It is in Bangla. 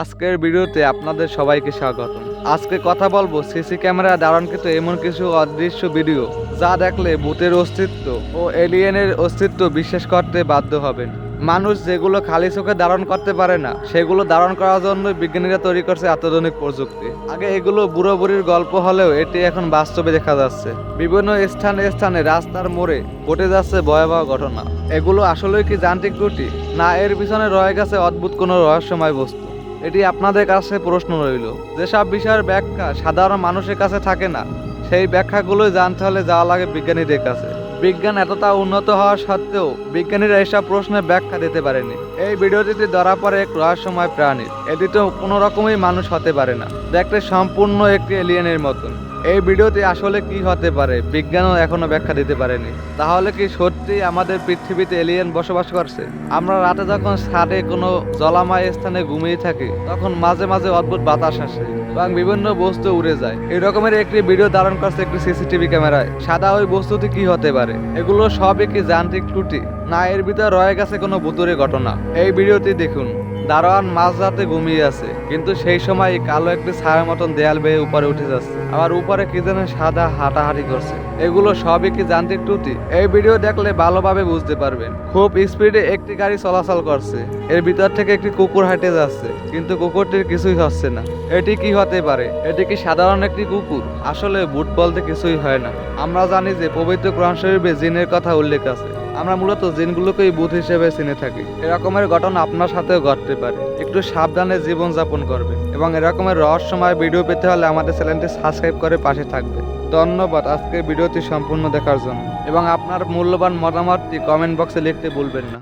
আজকের ভিডিওতে আপনাদের সবাইকে স্বাগত আজকে কথা বলব সিসি ক্যামেরা ধারণকৃত এমন কিছু অদৃশ্য ভিডিও যা দেখলে ভূতের অস্তিত্ব ও এলিয়েনের অস্তিত্ব বিশ্বাস করতে বাধ্য হবেন। মানুষ যেগুলো খালি চোখে ধারণ করতে পারে না, সেগুলো ধারণ করার জন্য বিজ্ঞানীরা তৈরি করছে আত্মজনিক প্রযুক্তি। আগে এগুলো বুড়ো বুড়ির গল্প হলেও এটি এখন বাস্তবে দেখা যাচ্ছে। বিভিন্ন স্থানে স্থানে রাস্তার মোড়ে ঘটে যাচ্ছে ভয়াবহ ঘটনা। এগুলো আসলে কি যান্ত্রিক ত্রুটি? না, এর পিছনে রয়ে গেছে অদ্ভুত কোনো রহস্যময় বস্তু। এটি আপনাদের কাছে প্রশ্ন রইল। যেসব বিষয়ের ব্যাখ্যা সাধারণ মানুষের কাছে থাকে না, সেই ব্যাখ্যাগুলোই জানতে হলে যাওয়া লাগে বিজ্ঞানীদের কাছে। বিজ্ঞান এতটা উন্নত হওয়া সত্ত্বেও বিজ্ঞানীরা এসব প্রশ্নের ব্যাখ্যা দিতে পারেনি। এই ভিডিওটিতে ধরা পড়ে এক রহস্যময় প্রাণী। এটি তো কোনো রকমই মানুষ হতে পারে না। দেখতে সম্পূর্ণ একটি এলিয়েনের মতন। এই ভিডিওতে আসলে কি হতে পারে? বিজ্ঞানও এখনও ব্যাখ্যা দিতে পারেনি। তাহলে কি সত্যি আমাদের পৃথিবীতে এলিয়েন বসবাস করছে? আমরা রাতে যখন ছাদে কোনো জলাময় স্থানে ঘুমিয়ে থাকি, তখন মাঝে মাঝে অদ্ভুত বাতাস আসে এবং বিভিন্ন বস্তু উড়ে যায়। এই রকমের একটি ভিডিও ধারণ করছে একটি সিসিটিভি ক্যামেরায়। সাদা ওই বস্তুটি কি হতে পারে? এগুলো সবই কি যান্ত্রিক ত্রুটি? না, এর ভিতরে রয়ে গেছে কোনো ভুতুরে ঘটনা। এই ভিডিওটি দেখুন। দারোয়ান মাঝরাতে ঘুমিয়ে আছে, কিন্তু সেই সময় কালো একটি ছায়ার মতন দেয়াল বেয়ে উপরে উঠে যাচ্ছে। আবার উপরে কি যেন সাদা হাঁটাহাঁটি করছে। এগুলো সবই কি যান্ত্রিক ত্রুটি? এই ভিডিও দেখলে ভালোভাবে বুঝতে পারবেন। খুব স্পিডে একটি গাড়ি চলাচল করছে। এর ভিতর থেকে একটি কুকুর হাঁটে যাচ্ছে, কিন্তু কুকুরটির কিছুই হচ্ছে না। এটি কি হতে পারে? এটি কি সাধারণ একটি কুকুর? আসলে বুট বলতে কিছুই হয় না। আমরা জানি যে পবিত্র কোরআন শরীফে জিনের কথা উল্লেখ আছে। আমরা মূলত জিনগুলোকেই বুথ হিসেবে চিনে থাকি। এরকমের ঘটনা আপনার সাথেও ঘটতে পারে। একটু সাবধানে জীবন যাপন করবে এবং এরকমের রহস্যময় ভিডিও পেতে হলে আমাদের চ্যানেলটি সাবস্ক্রাইব করে পাশে থাকবে। ধন্যবাদ আজকের ভিডিওটি সম্পূর্ণ দেখার জন্য। এবং আপনার মূল্যবান মতামতটি কমেন্ট বক্সে লিখতে ভুলবেন না।